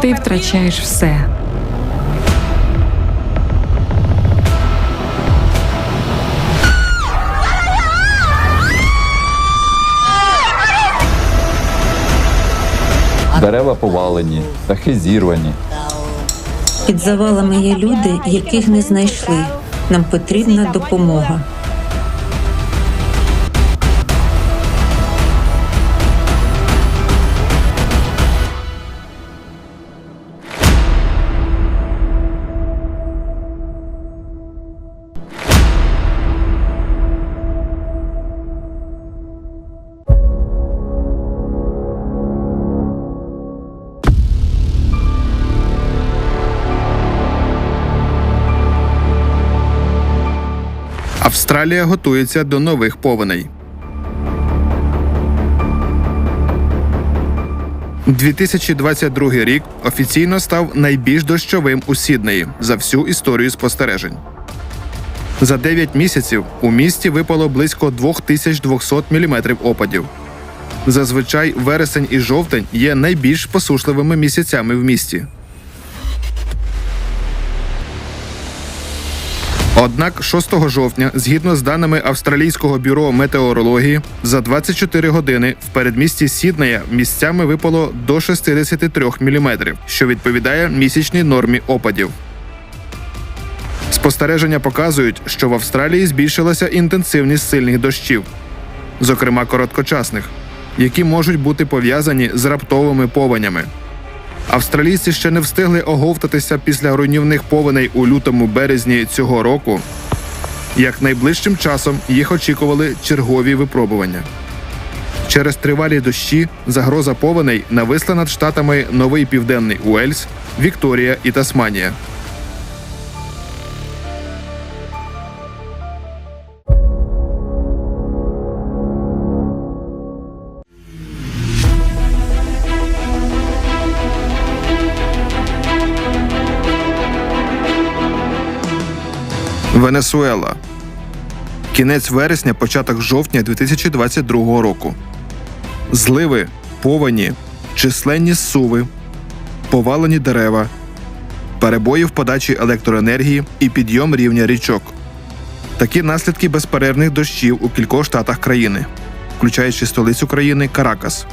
ти втрачаєш все. Дерева повалені, дахи зірвані. Під завалами є люди, яких не знайшли. Нам потрібна допомога. Австралія готується до нових повеней. 2022 рік офіційно став найбільш дощовим у Сіднеї за всю історію спостережень. За 9 місяців у місті випало близько 2200 мм опадів. Зазвичай вересень і жовтень є найбільш посушливими місяцями в місті. Однак 6 жовтня, згідно з даними Австралійського бюро метеорології, за 24 години в передмісті Сіднея місцями випало до 63 мм, що відповідає місячній нормі опадів. Спостереження показують, що в Австралії збільшилася інтенсивність сильних дощів, зокрема короткочасних, які можуть бути пов'язані з раптовими повенями. Австралійці ще не встигли оговтатися після руйнівних повеней у лютому березні цього року. Як найближчим часом їх очікували чергові випробування. Через тривалі дощі загроза повеней нависла над штатами Новий Південний Уельс, Вікторія і Тасманія. Венесуела. Кінець вересня, початок жовтня 2022 року. Зливи, повені, численні зсуви, повалені дерева, перебої в подачі електроенергії і підйом рівня річок. Такі наслідки безперервних дощів у кількох штатах країни, включаючи столицю країни Каракас.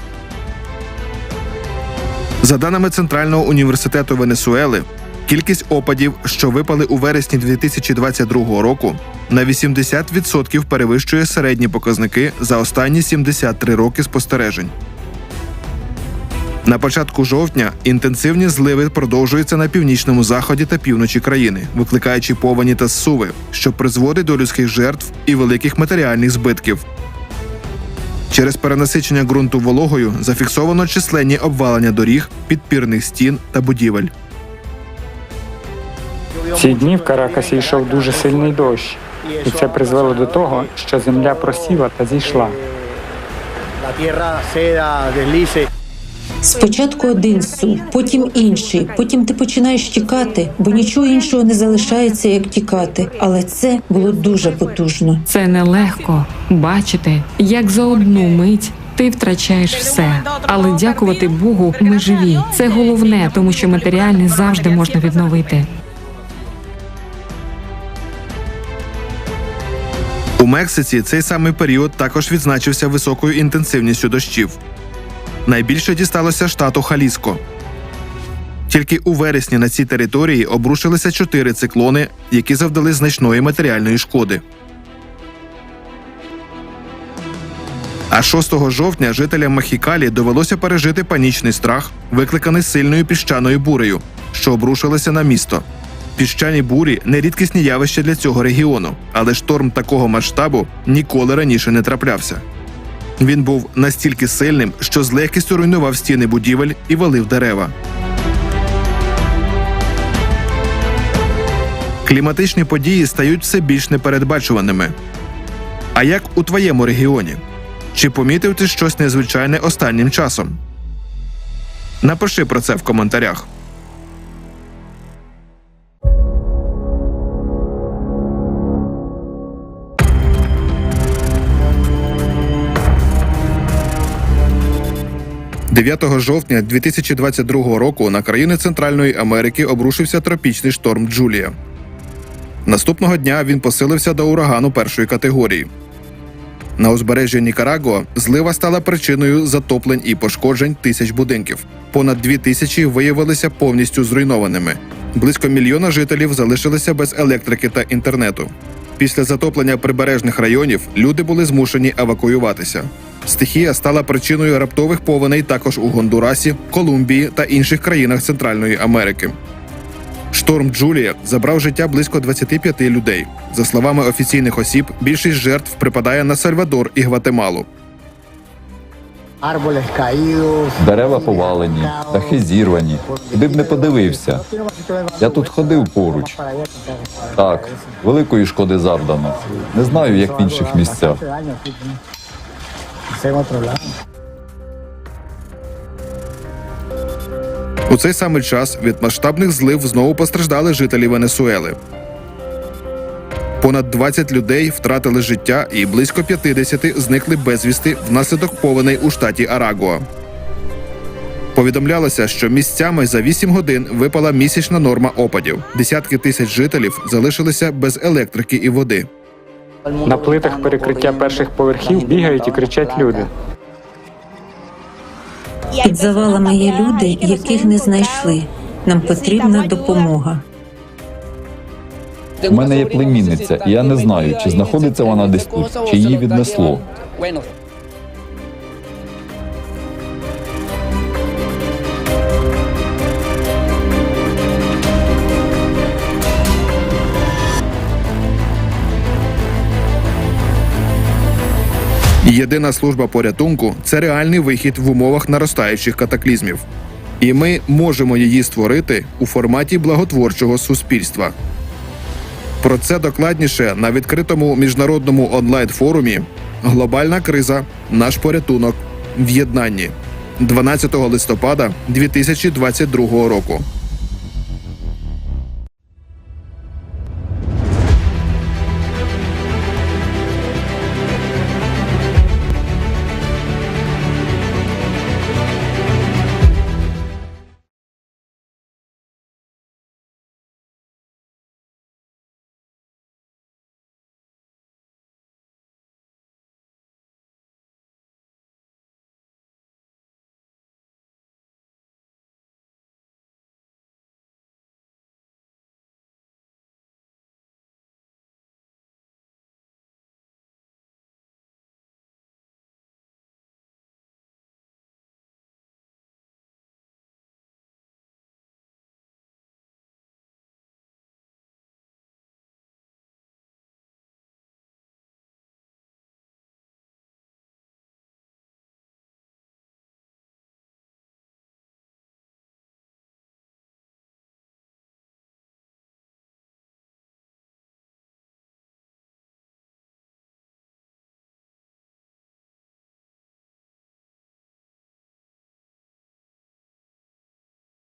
За даними Центрального університету Венесуели, кількість опадів, що випали у вересні 2022 року, на 80% перевищує середні показники за останні 73 роки спостережень. На початку жовтня інтенсивні зливи продовжуються на північному заході та півночі країни, викликаючи повені та зсуви, що призводить до людських жертв і великих матеріальних збитків. Через перенасичення ґрунту вологою зафіксовано численні обвалення доріг, підпірних стін та будівель. Ці дні в Каракасі йшов дуже сильний дощ, і це призвело до того, що земля просіла та зійшла. Спочатку один сув, потім інший, потім ти починаєш тікати, бо нічого іншого не залишається, як тікати. Але це було дуже потужно. Це нелегко бачити, як за одну мить. Ти втрачаєш все, але дякувати Богу, ми живі. Це головне, тому що матеріальне завжди можна відновити. У Мексиці цей самий період також відзначився високою інтенсивністю дощів. Найбільше дісталося штату Халіско. Тільки у вересні на цій території обрушилися чотири циклони, які завдали значної матеріальної шкоди. А 6 жовтня жителям Махікалі довелося пережити панічний страх, викликаний сильною піщаною бурею, що обрушилася на місто. Піщані бурі нерідкісні явища для цього регіону, але шторм такого масштабу ніколи раніше не траплявся. Він був настільки сильним, що з легкістю руйнував стіни будівель і валив дерева. Кліматичні події стають все більш непередбачуваними. А як у твоєму регіоні? Чи помітив ти щось незвичайне останнім часом? Напиши про це в коментарях. 9 жовтня 2022 року на країни Центральної Америки обрушився тропічний шторм Джулія. Наступного дня він посилився до урагану першої категорії. На узбережжі Нікарагуа злива стала причиною затоплень і пошкоджень тисяч будинків. Понад дві тисячі виявилися повністю зруйнованими. Близько мільйона жителів залишилися без електрики та інтернету. Після затоплення прибережних районів люди були змушені евакуюватися. Стихія стала причиною раптових повеней також у Гондурасі, Колумбії та інших країнах Центральної Америки. Шторм Джулія забрав життя близько 25 людей. За словами офіційних осіб, більшість жертв припадає на Сальвадор і Гватемалу. Дерева повалені, дахи зірвані. Куди б не подивився. Я тут ходив поруч. Так, великої шкоди завдано. Не знаю, як в інших місцях. У цей самий час від масштабних злив знову постраждали жителі Венесуели. Понад 20 людей втратили життя і близько 50 зникли безвісти внаслідок повеней у штаті Арагуа. Повідомлялося, що місцями за 8 годин випала місячна норма опадів. Десятки тисяч жителів залишилися без електрики і води. На плитах перекриття перших поверхів бігають і кричать люди. Під завалами є люди, яких не знайшли. Нам потрібна допомога. У мене є племінниця, і я не знаю, чи знаходиться вона десь тут, чи її віднесло. Єдина служба порятунку це реальний вихід в умовах наростаючих катаклізмів. І ми можемо її створити у форматі благотворчого суспільства. Про це докладніше на відкритому міжнародному онлайн-форумі Глобальна криза. Наш порятунок в єднанні 12 листопада 2022 року.